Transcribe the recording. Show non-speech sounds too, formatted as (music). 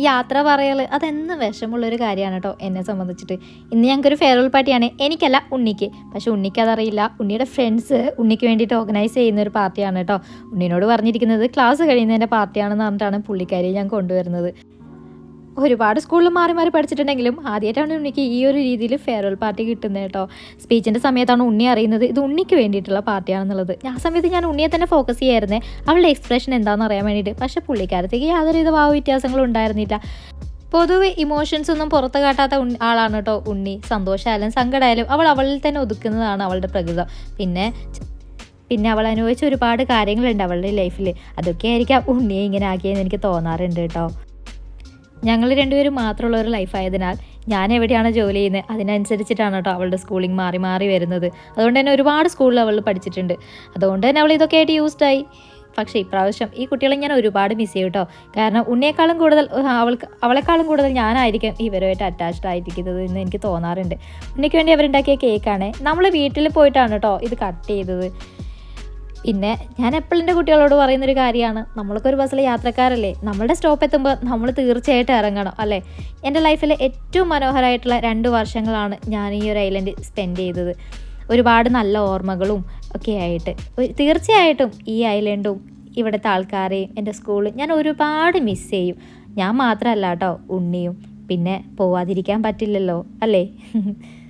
യാത്ര പറയൽ അതെന്ന് വിഷമുള്ളൊരു കാര്യമാണ് കേട്ടോ എന്നെ സംബന്ധിച്ചിട്ട്. ഇന്ന് ഞങ്ങൾക്കൊരു ഫെയർവെൽ പാർട്ടിയാണ് എനിക്കല്ല ഉണ്ണിക്ക്. പക്ഷെ ഉണ്ണിക്ക് അതറിയില്ല. ഉണ്ണിയുടെ ഫ്രണ്ട്സ് ഉണ്ണിക്ക് വേണ്ടിയിട്ട് ഓർഗനൈസ് ചെയ്യുന്ന ഒരു പാർട്ടിയാണ് കേട്ടോ. ഉണ്ണിനോട് പറഞ്ഞിരിക്കുന്നത് ക്ലാസ് കഴിയുന്നതിന്റെ പാർട്ടിയാണെന്ന് പറഞ്ഞിട്ടാണ് പുള്ളിക്കാരി ഞാൻ കൊണ്ടുവരുന്നത്. ഒരുപാട് സ്കൂളിൽ മാറി മാറി പഠിച്ചിട്ടുണ്ടെങ്കിലും ആദ്യമായിട്ടാണ് ഉണ്ണിക്ക് ഈ ഒരു രീതിയിൽ ഫെയർവെൽ പാർട്ടി കിട്ടുന്നത് കേട്ടോ. സ്പീച്ചിന്റെ സമയത്താണ് ഉണ്ണി അറിയുന്നത് ഇത് ഉണ്ണിക്ക് വേണ്ടിയിട്ടുള്ള പാർട്ടിയാണെന്നുള്ളത് ആ സമയത്ത് ഞാൻ ഉണ്ണിയെ തന്നെ ഫോക്കസ് ചെയ്യായിരുന്നേ. അവളുടെ എക്സ്പ്രഷൻ എന്താണെന്ന് അറിയാൻ വേണ്ടിയിട്ട്. പക്ഷേ പുള്ളിക്കാരത്തേക്ക് യാതൊരുവിധ ഭാവ വ്യത്യാസങ്ങളും ഉണ്ടായിരുന്നില്ല. പൊതുവെ ഇമോഷൻസ് ഒന്നും പുറത്ത് കാട്ടാത്ത ആളാണ് കേട്ടോ ഉണ്ണി. സന്തോഷമായാലും സങ്കടമായാലും അവൾ അവളിൽ തന്നെ ഒതുക്കുന്നതാണ് അവളുടെ പ്രകൃതം. പിന്നെ പിന്നെ അവൾ അനുഭവിച്ച ഒരുപാട് കാര്യങ്ങളുണ്ട് അവളുടെ ലൈഫിൽ അതൊക്കെ ആയിരിക്കാം ഉണ്ണിയെ ഇങ്ങനെ ആക്കിയെന്ന് എനിക്ക് തോന്നാറുണ്ട് കേട്ടോ. ഞങ്ങൾ രണ്ടുപേരും മാത്രമുള്ള ഒരു ലൈഫായതിനാൽ ഞാൻ എവിടെയാണ് ജോലി ചെയ്യുന്നത്? അതിനനുസരിച്ചിട്ടാണ് കേട്ടോ അവളുടെ സ്കൂളിംഗ് മാറി മാറി വരുന്നത്. അതുകൊണ്ട് തന്നെ ഒരുപാട് സ്കൂളിൽ അവൾ പഠിച്ചിട്ടുണ്ട്. അതുകൊണ്ട് തന്നെ അവൾ ഇതൊക്കെ ആയിട്ട് യൂസ്ഡായി പക്ഷേ ഇപ്രാവശ്യം ഈ കുട്ടികളെ ഞാൻ ഒരുപാട് മിസ് ചെയ്യും കേട്ടോ. കാരണം ഉണ്ണിയേക്കാളും കൂടുതൽ അവൾക്ക് അവളെക്കാളും കൂടുതൽ ഞാനായിരിക്കും ഇവരുമായിട്ട് അറ്റാച്ച്ഡ് ആയിരിക്കുന്നത് എന്ന് എനിക്ക് തോന്നാറുണ്ട്. ഉണ്ണിക്ക് വേണ്ടി അവരുണ്ടാക്കിയ കേക്കാണ് നമ്മൾ വീട്ടിൽ പോയിട്ടാണ് കേട്ടോ ഇത് കട്ട് ചെയ്തത്. പിന്നെ ഞാൻ എപ്പോഴും എന്റെ കുട്ടികളോട് പറയുന്നൊരു കാര്യമാണ്. നമ്മൾക്ക് ഒരു ബസ്സിലെ യാത്രക്കാരല്ലേ. നമ്മളുടെ സ്റ്റോപ്പ് എത്തുമ്പോൾ നമ്മൾ തീർച്ചയായിട്ടും ഇറങ്ങണം അല്ലേ? എന്റെ ലൈഫിലെ ഏറ്റവും മനോഹരമായിട്ടുള്ള രണ്ട് വർഷങ്ങളാണ് ഞാൻ ഈ ഒരു ഐലൻഡ് സ്പെൻഡ് ചെയ്തത്. ഒരുപാട് നല്ല ഓർമ്മകളും ഒക്കെ ആയിട്ട്. തീർച്ചയായിട്ടും ഈ ഐലൻഡും ഇവിടുത്തെ ആൾക്കാരെയും എന്റെ സ്കൂളും ഞാൻ ഒരുപാട് മിസ് ചെയ്യും. ഞാൻ മാത്രമല്ല കേട്ടോ ഉണ്ണിയും. പിന്നെ പോവാതിരിക്കാൻ പറ്റില്ലല്ലോ അല്ലേ? (laughs)